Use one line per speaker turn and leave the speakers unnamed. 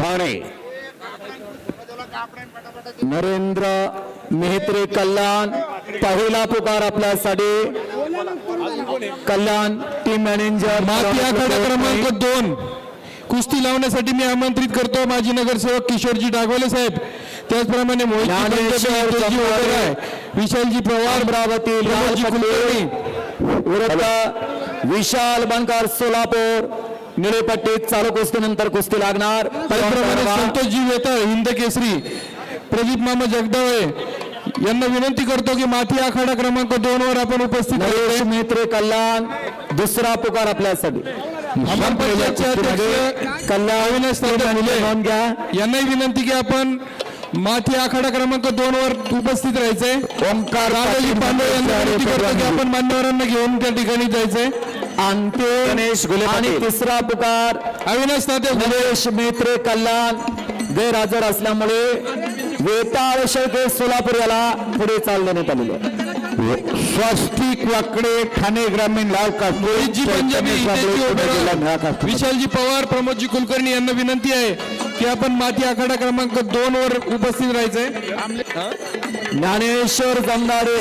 ठाणे नरेंद्र मेहत्रे कल्याण पहिला पुकार आपल्यासाठी। कल्याण team manager
क्रमांक दोन. कुस्ती लावण्यासाठी मी आमंत्रित करतो माजी नगरसेवक किशोरजी डागवले साहेब. त्याचप्रमाणे. विशालजी पवार
अमरावती विरुद्ध विशाल बनकर सोलापूर। निळेपट्टीत चालू कुस्तीनंतर कुस्ती लागणार.
संतोषजी वेताळ हिंद केसरी. प्रदीप मामा जगदाळे. यांना विनंती करतो की माती आखाडा क्रमांक दोन वर आपण उपस्थित.
मेत्रे कल्याण दुसरा पुकार आपल्यासाठी. कल्याण नोंद घ्या.
यांनाही विनंती की आपण माथी आखाडा क्रमांक दोन वर उपस्थित राहायचंय
ओंकार
राजाजी पांडे यांना विनंती करतो की आपण मान्यवरांना घेऊन त्या ठिकाणी जायचंय
अंतिम आणि तिसरा पुकार.
अविनाश गुले
नरेश मेत्रे कल्याण गैरहजर असल्यामुळे वेताळ शेळके सोलापूर याला पुढे चालवण्यात आलेले स्वस्तिक वाकडे ठाणे ग्रामीण लाल
रोहितजी पंजाबी हितेशजी ओबेरॉय, विशालजी पवार प्रमोदजी कुलकर्णी यांना विनंती आहे की आपण माती आखाडा क्रमांक दोन वर उपस्थित राहायचंय.
ज्ञानेश्वर जमदारे